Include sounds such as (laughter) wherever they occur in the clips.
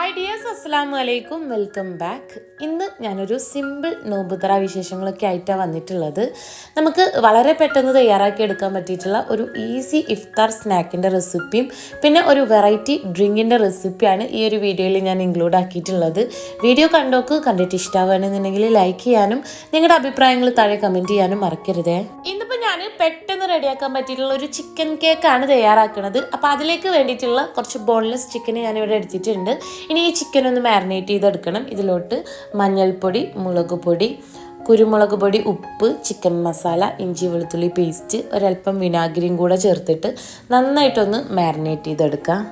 Hi dears അസ്സാം വലൈക്കും welcome back ഇന്ന് ഞാനൊരു സിമ്പിൾ നോമ്പുതറ വിശേഷങ്ങളൊക്കെ ആയിട്ടാണ് വന്നിട്ടുള്ളത്. നമുക്ക് വളരെ പെട്ടെന്ന് തയ്യാറാക്കി എടുക്കാൻ പറ്റിയിട്ടുള്ള ഒരു ഈസി ഇഫ്താർ സ്നാക്കിന്റെ റെസിപ്പിയും പിന്നെ ഒരു വെറൈറ്റി ഡ്രിങ്കിന്റെ റെസിപ്പിയാണ് ഈ ഒരു വീഡിയോയിൽ ഞാൻ ഇൻക്ലൂഡ് ആക്കിയിട്ടുള്ളത്. വീഡിയോ കണ്ടോക്ക് കണ്ടിട്ട് ഇഷ്ടമാവുകയാണെന്നുണ്ടെങ്കിൽ ലൈക്ക് ചെയ്യാനും നിങ്ങളുടെ അഭിപ്രായങ്ങൾ താഴെ കമന്റ് ചെയ്യാനും മറക്കരുതേ. ഇന്നിപ്പോൾ ഞാൻ പെട്ടെന്ന് റെഡിയാക്കാൻ പറ്റിയിട്ടുള്ള ഒരു ചിക്കൻ കേക്കാണ് തയ്യാറാക്കുന്നത്. അപ്പോൾ അതിലേക്ക് വേണ്ടിയിട്ടുള്ള കുറച്ച് ബോൺലെസ് ചിക്കൻ ഞാൻ ഇവിടെ എടുത്തിട്ടുണ്ട്. ഇനി ഈ ചിക്കൻ ഒന്ന് മാരിനേറ്റ് ചെയ്തെടുക്കണം. ഇതിലോട്ട് മഞ്ഞൾപ്പൊടി മുളക് പൊടി കുരുമുളക് പൊടി ഉപ്പ് ചിക്കൻ മസാല ഇഞ്ചി വെളുത്തുള്ളി പേസ്റ്റ് ഒരല്പം വിനാഗിരിയും കൂടെ ചേർത്തിട്ട് നന്നായിട്ടൊന്ന് മാരിനേറ്റ് ചെയ്തെടുക്കാം.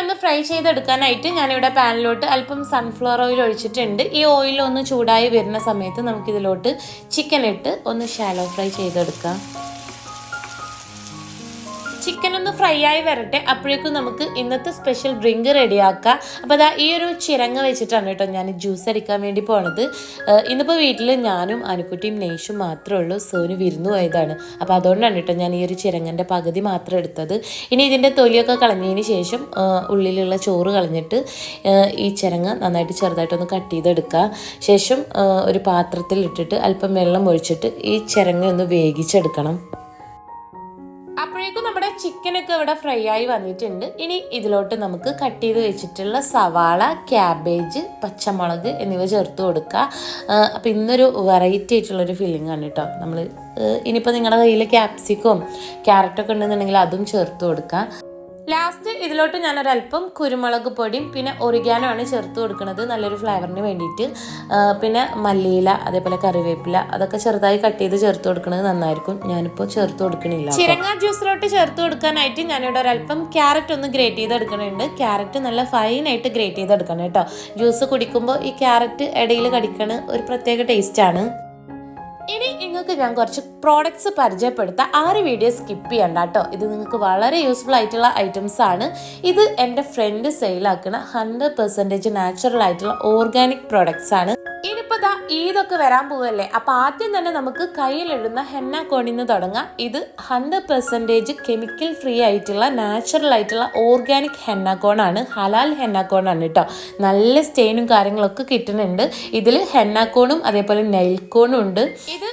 ഒന്ന് ഫ്രൈ ചെയ്തെടുക്കാനായിട്ട് ഞാനിവിടെ പാനിലോട്ട് അല്പം സൺഫ്ലവർ ഓയിൽ ഒഴിച്ചിട്ടുണ്ട്. ഈ ഓയിൽ ഒന്ന് ചൂടായി വരുന്ന സമയത്ത് നമുക്കിതിലോട്ട് ചിക്കൻ ഇട്ട് ഒന്ന് ഷാലോ ഫ്രൈ ചെയ്തെടുക്കാം. ചിക്കൻ ഒന്ന് ഫ്രൈ ആയി വരട്ടെ. അപ്പോഴേക്കും നമുക്ക് ഇന്നത്തെ സ്പെഷ്യൽ ഡ്രിങ്ക് റെഡിയാക്കാം അപ്പോൾ അതാ ഈ ഒരു ചിരങ്ങ വെച്ചിട്ടാണ് കേട്ടോ ഞാൻ ജ്യൂസ് അടിക്കാൻ വേണ്ടി പോണത്. ഇന്നിപ്പോൾ വീട്ടിൽ ഞാനും അനുക്കുട്ടിയും നെയ്ഷും മാത്രമേ ഉള്ളൂ. സോനു വിരുന്നു പോയതാണ്. അപ്പോൾ അതുകൊണ്ടാണ് കേട്ടോ ഞാൻ ഈ ഒരു ചിരങ്ങന്റെ പകുതി മാത്രം എടുത്തത്. ഇനി ഇതിന്റെ തൊലിയൊക്കെ കളഞ്ഞതിന് ശേഷം ഉള്ളിലുള്ള ചോറ് കളഞ്ഞിട്ട് ഈ ചിരങ്ങ നന്നായിട്ട് ചെറുതായിട്ടൊന്ന് കട്ട് ചെയ്തെടുക്കുക ശേഷം ഒരു പാത്രത്തിൽ ഇട്ടിട്ട് അല്പം വെള്ളം ഒഴിച്ചിട്ട് ഈ ചിരങ്ങ ഒന്ന് വേവിച്ചെടുക്കണം. അപ്പോഴേക്കും നമ്മുടെ ചിക്കനൊക്കെ ഇവിടെ ഫ്രൈ ആയി വന്നിട്ടുണ്ട്. ഇനി ഇതിലോട്ട് നമുക്ക് കട്ട് ചെയ്ത് വെച്ചിട്ടുള്ള സവാള ക്യാബേജ് പച്ചമുളക് എന്നിവ ചേർത്ത് കൊടുക്കുക. അപ്പോൾ ഇന്നൊരു വെറൈറ്റി ആയിട്ടുള്ളൊരു ഫീലിംഗ് ആണ് കേട്ടോ നമ്മൾ ഇനിയിപ്പോൾ നിങ്ങളുടെ കയ്യിൽ ക്യാപ്സിക്കും ക്യാരറ്റൊക്കെ ഉണ്ടെന്നുണ്ടെങ്കിൽ അതും ചേർത്ത് കൊടുക്കുക. ഇതിലോട്ട് ഞാനൊരല്പം കുരുമുളക് പൊടിയും പിന്നെ ഒറിഗാനോ ആണ് ചേർത്ത് കൊടുക്കുന്നത്. നല്ലൊരു ഫ്ലേവറിന് വേണ്ടിയിട്ട്. പിന്നെ മല്ലിയില അതേപോലെ കറിവേപ്പില അതൊക്കെ ചെറുതായി കട്ട് ചെയ്ത് ചേർത്ത് കൊടുക്കുന്നത് നന്നായിരിക്കും. ഞാനിപ്പോൾ ചേർത്ത് കൊടുക്കണില്ല ചിരങ്ങ ജ്യൂസിലോട്ട് ചേർത്ത് കൊടുക്കാനായിട്ട് ഞാനിവിടെ ഒരല്പം ക്യാരറ്റ് ഒന്ന് ഗ്രേറ്റ് ചെയ്തെടുക്കുന്നുണ്ട് ക്യാരറ്റ് നല്ല ഫൈനായിട്ട് ഗ്രേറ്റ് ചെയ്തെടുക്കണം കേട്ടോ. ജ്യൂസ് കുടിക്കുമ്പോൾ ഈ ക്യാരറ്റ് ഇടയിൽ കടിക്കണ ഒരു പ്രത്യേക ടേസ്റ്റാണ് ഇനി നിങ്ങൾക്ക് ഞാൻ കുറച്ച് പ്രോഡക്ട്സ് പരിചയപ്പെടുത്താം. ആറ് വീഡിയോ സ്കിപ്പ് ചെയ്യണ്ട കേട്ടോ ഇത് നിങ്ങൾക്ക് വളരെ യൂസ്ഫുൾ ആയിട്ടുള്ള ഐറ്റംസ് ആണ്. ഇത് എന്റെ ഫ്രണ്ട് സെയിലാക്കുന്ന ഹൺഡ്രഡ് പെർസെന്റേജ് നാച്ചുറൽ ആയിട്ടുള്ള ഓർഗാനിക് പ്രോഡക്ട്സ് ആണ്. ഈദൊക്കെ വരാൻ പോവല്ലേ? അപ്പോൾ ആദ്യം തന്നെ നമുക്ക് കയ്യിലിടുന്ന ഹെന്ന കോണിൽ നിന്ന് തുടങ്ങാം. ഇത് ഹൺഡ്രഡ് പെർസെന്റേജ് കെമിക്കൽ ഫ്രീ ആയിട്ടുള്ള നാച്ചുറൽ ആയിട്ടുള്ള ഓർഗാനിക് ഹെന്ന കോണാണ് ഹലാൽ ഹെന്ന കോണാണ് കേട്ടോ നല്ല സ്റ്റെയിനും കാര്യങ്ങളൊക്കെ കിട്ടുന്നുണ്ട്. ഇതിൽ ഹെന്ന കോണും അതേപോലെ നെയിൽ കോണും ഉണ്ട്. ഇത്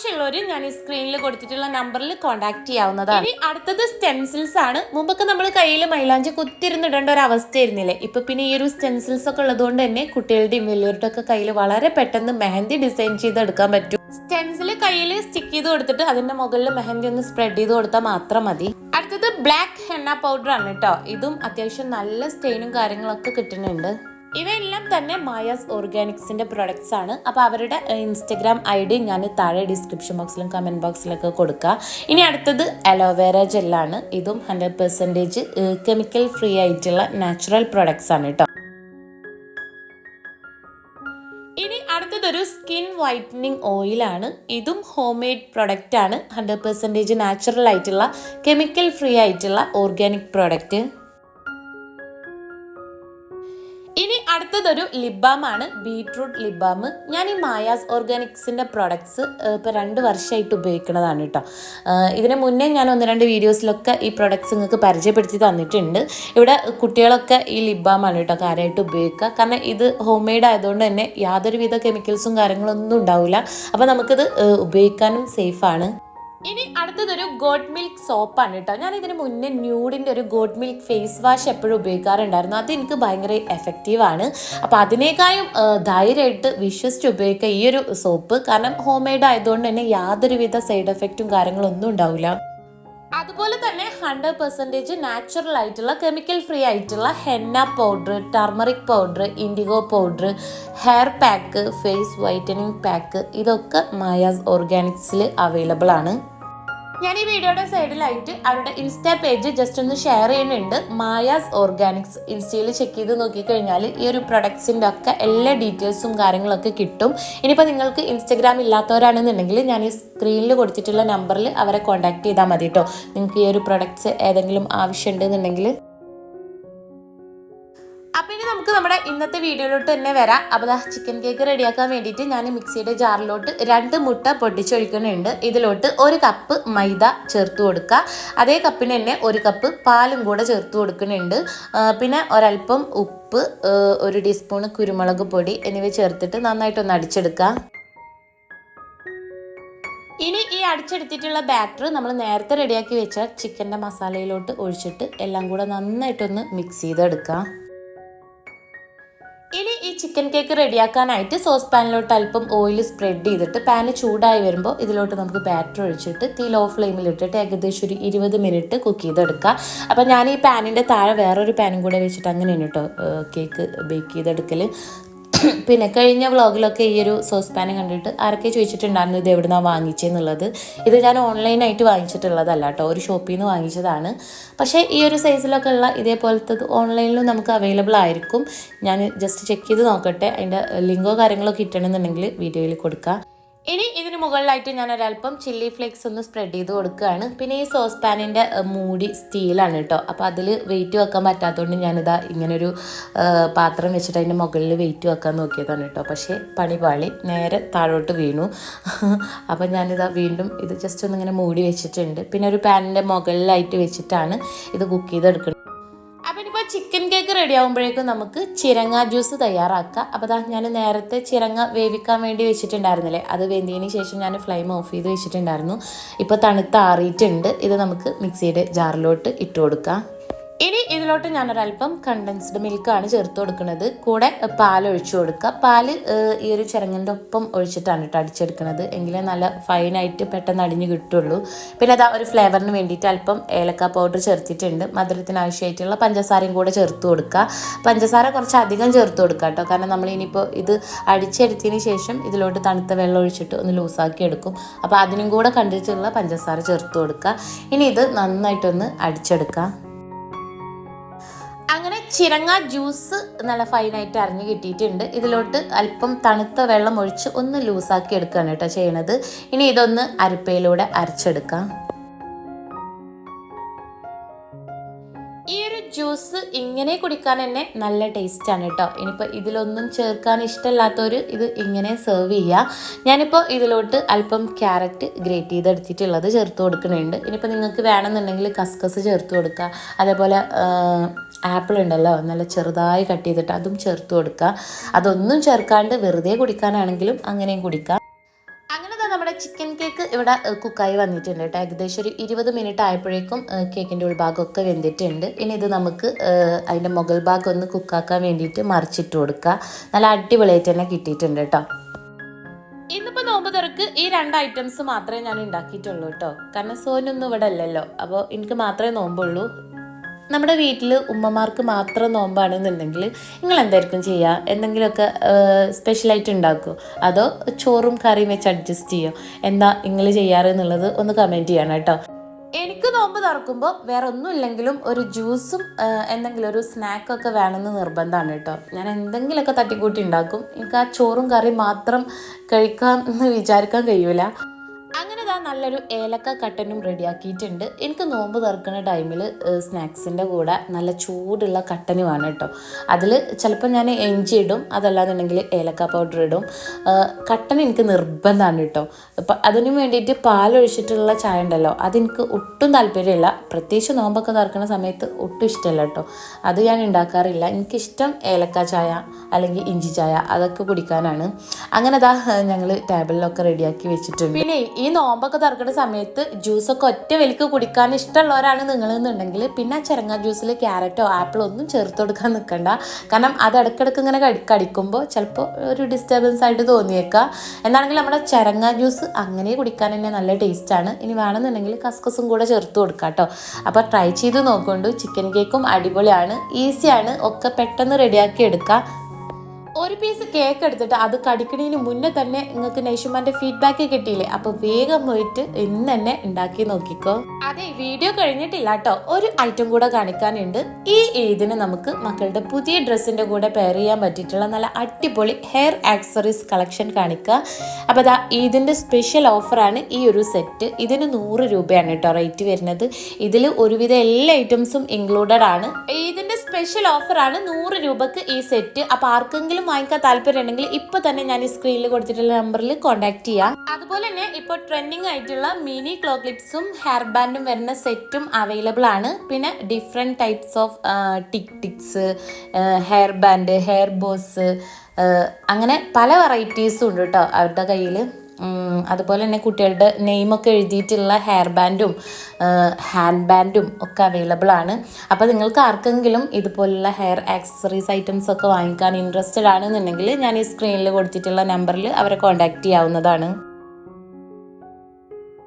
ആവശ്യമുള്ളവർ ഞാൻ ഈ സ്ക്രീനിൽ കൊടുത്തിട്ടുള്ള നമ്പറിൽ കോൺടാക്ട് ചെയ്യാവുന്നതാണ്. ഇനി അടുത്തത് സ്റ്റെൻസിൽസ് ആണ്. മുമ്പൊക്കെ നമ്മൾ കയ്യിൽ മൈലാഞ്ചി കുത്തിരുന്നിടേണ്ട ഒരു അവസ്ഥയായിരുന്നില്ലേ? ഇപ്പൊ പിന്നെ ഈ ഒരു സ്റ്റെൻസിൽസ് ഒക്കെ ഉള്ളതുകൊണ്ട് തന്നെ കുട്ടികളുടെയും വലിയവരുടെ ഒക്കെ കയ്യിൽ വളരെ പെട്ടെന്ന് മെഹന്തി ഡിസൈൻ ചെയ്ത് എടുക്കാൻ പറ്റും സ്റ്റെൻസിൽ കയ്യിൽ സ്റ്റിക്ക് ചെയ്ത് കൊടുത്തിട്ട് അതിന്റെ മുകളിൽ മെഹന്തി ഒന്ന് സ്പ്രെഡ് ചെയ്ത് കൊടുത്താൽ മാത്രം മതി. അടുത്തത് ബ്ലാക്ക് ഹെന്ന പൗഡർ ആണ് കേട്ടോ. ഇതും അത്യാവശ്യം നല്ല സ്റ്റെയിനും കാര്യങ്ങളൊക്കെ കിട്ടുന്നുണ്ട്. ഇവയെല്ലാം തന്നെ മായാസ് ഓർഗാനിക്സിന്റെ പ്രൊഡക്ട്സ് ആണ്. അപ്പോൾ അവരുടെ ഇൻസ്റ്റഗ്രാം ഐ ഡി ഞാൻ താഴെ ഡിസ്ക്രിപ്ഷൻ ബോക്സിലും കമന്റ് ബോക്സിലൊക്കെ കൊടുക്കുക ഇനി അടുത്തത് അലോവേര ജെല്ലാണ് ഇതും ഹൺഡ്രഡ് പെർസെന്റേജ് കെമിക്കൽ ഫ്രീ ആയിട്ടുള്ള നാച്ചുറൽ പ്രൊഡക്ട്സ് ആണ് കേട്ടോ ഇനി അടുത്തതൊരു സ്കിൻ വൈറ്റനിങ് ഓയിലാണ് ഇതും ഹോം മെയ്ഡ് പ്രൊഡക്റ്റ് ആണ്. ഹൺഡ്രഡ് പെർസെന്റേജ് നാച്ചുറൽ ആയിട്ടുള്ള കെമിക്കൽ ഫ്രീ ആയിട്ടുള്ള ഓർഗാനിക് പ്രൊഡക്റ്റ് ഇനി അടുത്തതൊരു ലിബാം ആണ് ബീട്രൂട്ട് ലിബാം ഞാൻ ഈ മായാസ് ഓർഗാനിക്സിന്റെ പ്രൊഡക്ട്സ് ഇപ്പോൾ രണ്ട് വർഷമായിട്ട് ഉപയോഗിക്കുന്നതാണ് കേട്ടോ ഇതിനു മുന്നേ ഞാൻ ഒന്ന് രണ്ട് വീഡിയോസിലൊക്കെ ഈ പ്രൊഡക്ട്സ് നിങ്ങൾക്ക് പരിചയപ്പെടുത്തി തന്നിട്ടുണ്ട്. ഇവിടെ കുട്ടികളൊക്കെ ഈ ലിബാം ആണ് കേട്ടോ കാര്യമായിട്ട് ഉപയോഗിക്കുക. കാരണം ഇത് ഹോം മെയ്ഡ് ആയതുകൊണ്ട് തന്നെ യാതൊരുവിധ കെമിക്കൽസും കാര്യങ്ങളൊന്നും ഉണ്ടാവില്ല അപ്പോൾ നമുക്കിത് ഉപയോഗിക്കാനും സേഫാണ് ഇനി അടുത്തതൊരു ഗോഡ് മിൽക്ക് സോപ്പാണ് കേട്ടോ. ഞാൻ ഇതിന് മുന്നേ ന്യൂഡിന്റെ ഒരു ഗോഡ് മിൽക്ക് ഫേസ് വാഷ് എപ്പോഴും ഉപയോഗിക്കാറുണ്ടായിരുന്നു. അത് എനിക്ക് ഭയങ്കര എഫക്റ്റീവാണ് അപ്പം അപ്പോൾ അതിനേക്കാളും ധൈര്യമായിട്ട് വിശ്വസിച്ച് ഉപയോഗിക്കുക ഈ ഒരു സോപ്പ്. കാരണം ഹോം മെയ്ഡ് ആയതുകൊണ്ട് തന്നെ യാതൊരുവിധ സൈഡ് എഫക്റ്റും കാര്യങ്ങളൊന്നും ഉണ്ടാവില്ല. അതുപോലെ തന്നെ ഹൺഡ്രഡ് പെർസെന്റേജ് നാച്ചുറൽ ആയിട്ടുള്ള കെമിക്കൽ ഫ്രീ ആയിട്ടുള്ള henna powder turmeric powder indigo powder hair pack face whitening pack ഇതൊക്കെ മായാസ് ഓർഗാനിക്സിൽ അവൈലബിൾ ആണ്. ഞാൻ ഈ വീഡിയോയുടെ സൈഡിലായിട്ട് അവരുടെ ഇൻസ്റ്റാ പേജ് ജസ്റ്റ് ഒന്ന് ഷെയർ ചെയ്യുന്നുണ്ട്. മായാസ് ഓർഗാനിക്സ്. ഇൻസ്റ്റയിൽ ചെക്ക് ചെയ്ത് നോക്കിക്കഴിഞ്ഞാൽ ഈ ഒരു പ്രൊഡക്ട്സിന്റെ ഒക്കെ എല്ലാ ഡീറ്റെയിൽസും കാര്യങ്ങളൊക്കെ കിട്ടും. ഇനിയിപ്പോൾ നിങ്ങൾക്ക് ഇൻസ്റ്റഗ്രാം ഇല്ലാത്തവരാണെന്നുണ്ടെങ്കിൽ ഞാൻ ഈ സ്ക്രീനിൽ കൊടുത്തിട്ടുള്ള നമ്പറിൽ അവരെ കോൺടാക്ട് ചെയ്താൽ മതി കേട്ടോ നിങ്ങൾക്ക് ഈ ഒരു പ്രൊഡക്ട്സ് ഏതെങ്കിലും ആവശ്യമുണ്ടെന്നുണ്ടെങ്കിൽ നമുക്ക് നമ്മുടെ ഇന്നത്തെ വീഡിയോയിലോട്ട് തന്നെ വരാം. അപ്പോൾ ചിക്കൻ കേക്ക് റെഡിയാക്കാൻ വേണ്ടിയിട്ട് ഞാൻ മിക്സിയുടെ ജാറിലോട്ട് രണ്ട് മുട്ട പൊട്ടിച്ചൊഴിക്കുന്നുണ്ട്. ഇതിലോട്ട് ഒരു കപ്പ് മൈദ ചേർത്ത് കൊടുക്കുക. അതേ കപ്പിന് തന്നെ ഒരു കപ്പ് പാലും കൂടെ ചേർത്ത് കൊടുക്കുന്നുണ്ട്. പിന്നെ ഒരല്പം ഉപ്പ് ഒരു ടീസ്പൂൺ കുരുമുളക് പൊടി എന്നിവ ചേർത്തിട്ട് നന്നായിട്ടൊന്ന് അടിച്ചെടുക്കുക. ഇനി ഈ അടിച്ചെടുത്തിട്ടുള്ള ബാറ്റർ നമ്മൾ നേരത്തെ റെഡിയാക്കി വെച്ച ചിക്കന്റെ മസാലയിലോട്ട് ഒഴിച്ചിട്ട് എല്ലാം കൂടെ നന്നായിട്ടൊന്ന് മിക്സ് ചെയ്തെടുക്കാം ഈ ചിക്കൻ കേക്ക് റെഡിയാക്കാനായിട്ട് സോസ് പാനിലോട്ട് അല്പം ഓയിൽ സ്പ്രെഡ് ചെയ്തിട്ട് പാന് ചൂടായി വരുമ്പോൾ ഇതിലോട്ട് നമുക്ക് ബാറ്റർ ഒഴിച്ചിട്ട് തീ ലോ ഫ്ലെയിമിൽ ഇട്ടിട്ട് ഏകദേശം ഒരു ഇരുപത് മിനിറ്റ് കുക്ക് ചെയ്തെടുക്കുക അപ്പം ഞാൻ ഈ പാനിന്റെ താഴെ വേറൊരു പാനും കൂടെ വെച്ചിട്ട് അങ്ങനെ കേട്ടോ കേക്ക് ബേക്ക് ചെയ്തെടുക്കൽ പിന്നെ കഴിഞ്ഞ വ്ളോഗിലൊക്കെ ഈ ഒരു സോസ് പാൻ കണ്ടിട്ട് ആരൊക്കെ ചോദിച്ചിട്ടുണ്ടായിരുന്നു ഇത് എവിടുന്നാണ് വാങ്ങിച്ചെന്നുള്ളത്? ഇത് ഞാൻ ഓൺലൈനായിട്ട് വാങ്ങിച്ചിട്ടുള്ളതല്ല കേട്ടോ. ഒരു ഷോപ്പിൽ നിന്ന് വാങ്ങിച്ചതാണ്. പക്ഷേ ഈ ഒരു സൈസിലൊക്കെ ഉള്ള ഇതേപോലത്തെ ഓൺലൈനിലും നമുക്ക് അവൈലബിൾ ആയിരിക്കും. ഞാൻ ജസ്റ്റ് ചെക്ക് ചെയ്ത് നോക്കട്ടെ. അതിന്റെ ലിങ്കോ കാര്യങ്ങളൊക്കെ കിട്ടണമെന്നുണ്ടെങ്കിൽ വീഡിയോയിൽ കൊടുക്കാം. ഇനി ഇതിന് മുകളിലായിട്ട് ഞാൻ ഒരല്പം ചില്ലി ഫ്ലേക്സ് ഒന്ന് സ്പ്രെഡ് ചെയ്ത് കൊടുക്കുകയാണ്. പിന്നെ ഈ സോസ് പാനിന്റെ മൂടി സ്റ്റീലാണ് കേട്ടോ. അപ്പോൾ അതിൽ വെയിറ്റ് വെക്കാൻ പറ്റാത്തതുകൊണ്ട് ഞാനിതാ ഇങ്ങനൊരു പാത്രം വെച്ചിട്ട് അതിന്റെ മുകളിൽ വെയിറ്റ് വെക്കാൻ നോക്കിയതാണ് കേട്ടോ. പക്ഷേ പണി പാളി. നേരെ താഴോട്ട് വീണു. (laughs) അപ്പോൾ ഞാനിതാ വീണ്ടും ഇത് ജസ്റ്റ് ഒന്ന് ഇങ്ങനെ മൂടി വെച്ചിട്ടുണ്ട്. പിന്നെ ഒരു പാനിന്റെ മുകളിലായിട്ട് വെച്ചിട്ടാണ് ഇത് കുക്ക് ചെയ്തെടുക്കുന്നത് റെഡി ആകുമ്പോഴേക്കും നമുക്ക് ചിരങ്ങ ജ്യൂസ് തയ്യാറാക്കാം. അപ്പോൾ ദാ ഞാൻ നേരത്തെ ചിരങ്ങ വേവിക്കാൻ വേണ്ടി വെച്ചിട്ടുണ്ടായിരുന്നില്ലേ? അത് വെന്തതിന് ശേഷം ഞാൻ ഫ്ലെയിം ഓഫ് ചെയ്ത് വെച്ചിട്ടുണ്ടായിരുന്നു. ഇപ്പോൾ തണുത്താറിയിട്ടുണ്ട് ഇത് നമുക്ക് മിക്സിയുടെ ജാറിലോട്ട് ഇട്ട് കൊടുക്കാം. ഇനി ഇതിലോട്ട് ഞാനൊരല്പം കണ്ടൻസ്ഡ് മിൽക്കാണ് ചേർത്ത് കൊടുക്കുന്നത്. കൂടെ പാൽ ഒഴിച്ചു കൊടുക്കുക. പാൽ ഈ ഒരു ചിരങ്ങന്റെ ഒപ്പം ഒഴിച്ചിട്ടാണ് കേട്ടോ അടിച്ചെടുക്കുന്നത്. എങ്കിലേ നല്ല ഫൈനായിട്ട് പെട്ടെന്ന് അടിഞ്ഞ് കിട്ടുള്ളൂ. പിന്നെ അതാ ഒരു ഫ്ലേവറിന് വേണ്ടിയിട്ട് അല്പം ഏലക്ക പൗഡർ ചേർത്തിട്ടുണ്ട്. മധുരത്തിന് ആവശ്യമായിട്ടുള്ള പഞ്ചസാരയും കൂടെ ചേർത്ത് കൊടുക്കുക. പഞ്ചസാര കുറച്ച് അധികം ചേർത്ത് കൊടുക്കുക കേട്ടോ കാരണം നമ്മൾ ഇനിയിപ്പോൾ ഇത് അടിച്ചെടുത്തതിന് ശേഷം ഇതിലോട്ട് തണുത്ത വെള്ളം ഒഴിച്ചിട്ട് ഒന്ന് ലൂസാക്കി എടുക്കും. അപ്പോൾ അതിനും കൂടെ കണ്ടിട്ടുള്ള പഞ്ചസാര ചേർത്ത് കൊടുക്കുക. ഇനി ഇത് നന്നായിട്ടൊന്ന് അടിച്ചെടുക്കാം അങ്ങനെ ചിരങ്ങ ജ്യൂസ് നല്ല ഫൈനായിട്ട് അരിഞ്ഞ് കിട്ടിയിട്ടുണ്ട്. ഇതിലോട്ട് അല്പം തണുത്ത വെള്ളം ഒഴിച്ച് ഒന്ന് ലൂസാക്കി എടുക്കുകയാണ് കേട്ടോ ചെയ്യണത്. ഇനി ഇതൊന്ന് അരിപ്പയിലൂടെ അരച്ചെടുക്കാം. ജ്യൂസ് ഇങ്ങനെ കുടിക്കാൻ തന്നെ നല്ല ടേസ്റ്റാണ് കേട്ടോ. ഇനിയിപ്പോൾ ഇതിലൊന്നും ചേർക്കാൻ ഇഷ്ടമില്ലാത്തവർ ഇത് ഇങ്ങനെ സെർവ് ചെയ്യുക ഞാനിപ്പോൾ ഇതിലോട്ട് അല്പം ക്യാരറ്റ് ഗ്രേറ്റ് ചെയ്തെടുത്തിട്ടുള്ളത് ചേർത്ത് കൊടുക്കുന്നുണ്ട്. ഇനിയിപ്പോൾ നിങ്ങൾക്ക് വേണമെന്നുണ്ടെങ്കിൽ കസ്കസ് ചേർത്ത് കൊടുക്കുക അതേപോലെ ആപ്പിൾ ഉണ്ടല്ലോ നല്ല ചെറുതായി കട്ട് ചെയ്തിട്ട് അതും ചേർത്ത് കൊടുക്കുക അതൊന്നും ചേർക്കാണ്ട് വെറുതെ കുടിക്കാനാണെങ്കിലും അങ്ങനെയും കുടിക്കാം. ചിക്കൻ കേക്ക് ഇവിടെ കുക്കായി വന്നിട്ടുണ്ട് കേട്ടോ. ഏകദേശം ഒരു ഇരുപത് മിനിറ്റ് ആയപ്പോഴേക്കും കേക്കിന്റെ ഉൾഭാഗമൊക്കെ വെന്തിട്ടുണ്ട്. ഇനി ഇത് നമുക്ക് അതിന്റെ മുകൾ ഭാഗം ഒന്ന് കുക്കാക്കാൻ വേണ്ടിയിട്ട് മറിച്ചിട്ട് കൊടുക്കുക നല്ല അടിപൊളിയായിട്ട് തന്നെ കിട്ടിയിട്ടുണ്ട് കേട്ടോ. ഇന്നിപ്പോൾ നോമ്പ് തുറക്ക് ഈ രണ്ട് ഐറ്റംസ് മാത്രമേ ഞാൻ ഉണ്ടാക്കിയിട്ടുള്ളൂ കേട്ടോ. കാരണം സോനൊന്നും ഇവിടെ അല്ലല്ലോ. അപ്പോൾ എനിക്ക് മാത്രമേ നോമ്പുള്ളൂ. നമ്മുടെ വീട്ടിൽ ഉമ്മമാർക്ക് മാത്രം നോമ്പാണെന്നുണ്ടെങ്കിൽ നിങ്ങൾ എന്തായിരിക്കും ചെയ്യുക എന്തെങ്കിലുമൊക്കെ സ്പെഷ്യലായിട്ട് ഉണ്ടാക്കുമോ അതോ ചോറും കറിയും വെച്ച് അഡ്ജസ്റ്റ് ചെയ്യുമോ എന്താ നിങ്ങൾ ചെയ്യാറ് എന്നുള്ളത് ഒന്ന് കമന്റ് ചെയ്യണം കേട്ടോ. എനിക്ക് നോമ്പ് തുറക്കുമ്പോൾ വേറെ ഒന്നും ഇല്ലെങ്കിലും ഒരു ജ്യൂസും എന്തെങ്കിലും ഒരു സ്നാക്കൊക്കെ വേണമെന്ന് നിർബന്ധമാണ് കേട്ടോ. ഞാൻ എന്തെങ്കിലുമൊക്കെ തട്ടിക്കൂട്ടി ഉണ്ടാക്കും. എനിക്ക് ആ ചോറും കറിയും മാത്രം കഴിക്കാം എന്ന് വിചാരിക്കാൻ കഴിയൂല. അങ്ങനെ ഇതാ നല്ലൊരു ഏലക്ക കട്ടനും റെഡിയാക്കിയിട്ടുണ്ട്. എനിക്ക് നോമ്പ് തുറക്കുന്ന ടൈമിൽ സ്നാക്സിന്റെ കൂടെ നല്ല ചൂടുള്ള കട്ടനുമാണ് കേട്ടോ. അതിൽ ചിലപ്പോൾ ഞാൻ എഞ്ചി ഇടും അതല്ലാന്നുണ്ടെങ്കിൽ ഏലക്ക പൗഡർ ഇടും. കട്ടൻ എനിക്ക് നിർബന്ധമാണ് കേട്ടോ. അപ്പം അതിന് വേണ്ടിയിട്ട് പാലൊഴിച്ചിട്ടുള്ള ചായ ഉണ്ടല്ലോ അതെനിക്ക് ഒട്ടും താല്പര്യമില്ല. പ്രത്യേകിച്ച് നോമ്പൊക്കെ തുറക്കുന്ന സമയത്ത് ഒട്ടും ഇഷ്ടമല്ല കേട്ടോ. അത് ഞാൻ ഉണ്ടാക്കാറില്ല. എനിക്കിഷ്ടം ഏലക്ക ചായ അല്ലെങ്കിൽ ഇഞ്ചി ചായ അതൊക്കെ കുടിക്കാനാണ്. അങ്ങനെ അതാ ഞങ്ങൾ ടേബിളിലൊക്കെ റെഡിയാക്കി വെച്ചിട്ടുണ്ട്. പിന്നെ ഈ നോമ്പൊക്കെ തുറക്കുന്ന സമയത്ത് ജ്യൂസൊക്കെ ഒറ്റ വലിക്ക് കുടിക്കാൻ ഇഷ്ടമുള്ളവരാണ് നിങ്ങളെന്നുണ്ടെങ്കിൽ പിന്നെ ആ ചിരങ്ങ ജ്യൂസിൽ ക്യാരറ്റോ ആപ്പിളോ ഒന്നും ചേർത്ത് കൊടുക്കാൻ നിൽക്കണ്ട. കാരണം അത് ഇടയ്ക്കിടയ്ക്ക് ഇങ്ങനെ കടിക്കുമ്പോൾ ചിലപ്പോൾ ഒരു ഡിസ്റ്റർബൻസ് ആയിട്ട് തോന്നിയേക്കാം. എന്നാണെങ്കിൽ നമ്മുടെ ചിരങ്ങ ജ്യൂസ് അങ്ങനെ കുടിക്കാൻ തന്നെ നല്ല ടേസ്റ്റാണ് ഇനി വേണമെന്നുണ്ടെങ്കിൽ കസ്കസും കൂടെ ചേർത്ത് കൊടുക്കാം കേട്ടോ. അപ്പോൾ ട്രൈ ചെയ്ത് നോക്കുകൊണ്ട് ചിക്കൻ കേക്കും അടിപൊളിയാണ്. ഈസിയാണ് ഒക്കെ പെട്ടെന്ന് റെഡിയാക്കി എടുക്കാം. ഒരു പീസ് കേക്ക് എടുത്തിട്ട് അത് കടിക്കണതിന് മുന്നേ തന്നെ നിങ്ങൾക്ക് നൈഷുമാന്റെ ഫീഡ്ബാക്ക് കിട്ടിയില്ലേ? അപ്പൊ വേഗം പോയിട്ട് ഇന്ന് തന്നെ ഉണ്ടാക്കി നോക്കിക്കോ. അതെ വീഡിയോ കഴിഞ്ഞിട്ടില്ല കേട്ടോ ഒരു ഐറ്റം കൂടെ കാണിക്കാനുണ്ട്. ഈ ഈദിന് നമുക്ക് മക്കളുടെ പുതിയ ഡ്രസ്സിന്റെ കൂടെ പെയർ ചെയ്യാൻ പറ്റിയിട്ടുള്ള നല്ല അടിപൊളി ഹെയർ ആക്സറീസ് കളക്ഷൻ കാണിക്കുക അപ്പോൾ അതാ ഈദിന്റെ സ്പെഷ്യൽ ഓഫറാണ് ഈ ഒരു സെറ്റ് ഇതിന് നൂറ് രൂപയാണ് കേട്ടോ റേറ്റ് വരുന്നത്. ഇതിൽ ഒരുവിധ എല്ലാ ഐറ്റംസും ഇൻക്ലൂഡഡ് ആണ്. ഈദിന്റെ സ്പെഷ്യൽ ഓഫറാണ് നൂറ് രൂപക്ക് ഈ സെറ്റ് അപ്പൊ ആർക്കെങ്കിലും വാങ്ങിക്കാൻ താല്പര്യം ഉണ്ടെങ്കിൽ ഇപ്പൊ തന്നെ ഞാൻ ഈ സ്ക്രീനിൽ കൊടുത്തിട്ടുള്ള നമ്പറിൽ കോൺടാക്ട് ചെയ്യാം. അതുപോലെ തന്നെ ഇപ്പോൾ ട്രെൻഡിങ് ആയിട്ടുള്ള മിനി ക്ലോ ക്ലിപ്സും ഹെയർ ബാൻഡും വരുന്ന സെറ്റും അവൈലബിൾ ആണ്. പിന്നെ different types of tick ticks hair band hair bows അങ്ങനെ പല വെറൈറ്റീസും ഉണ്ട് കേട്ടോ അവരുടെ കയ്യിൽ അതുപോലെ തന്നെ കുട്ടികളുടെ നെയിമൊക്കെ എഴുതിയിട്ടുള്ള ഹെയർ ബാൻഡും ഹാൻഡ് ബാൻഡും ഒക്കെ അവൈലബിൾ ആണ്. അപ്പോൾ നിങ്ങൾക്ക് ആർക്കെങ്കിലും ഇതുപോലുള്ള ഹെയർ ആക്സസറീസ് ഐറ്റംസ് ഒക്കെ വാങ്ങിക്കാൻ ഇൻട്രസ്റ്റഡ് ആണെന്നുണ്ടെങ്കിൽ ഞാൻ ഈ സ്ക്രീനിൽ കൊടുത്തിട്ടുള്ള നമ്പറിൽ അവരെ കോൺടാക്റ്റ് ചെയ്യാവുന്നതാണ്.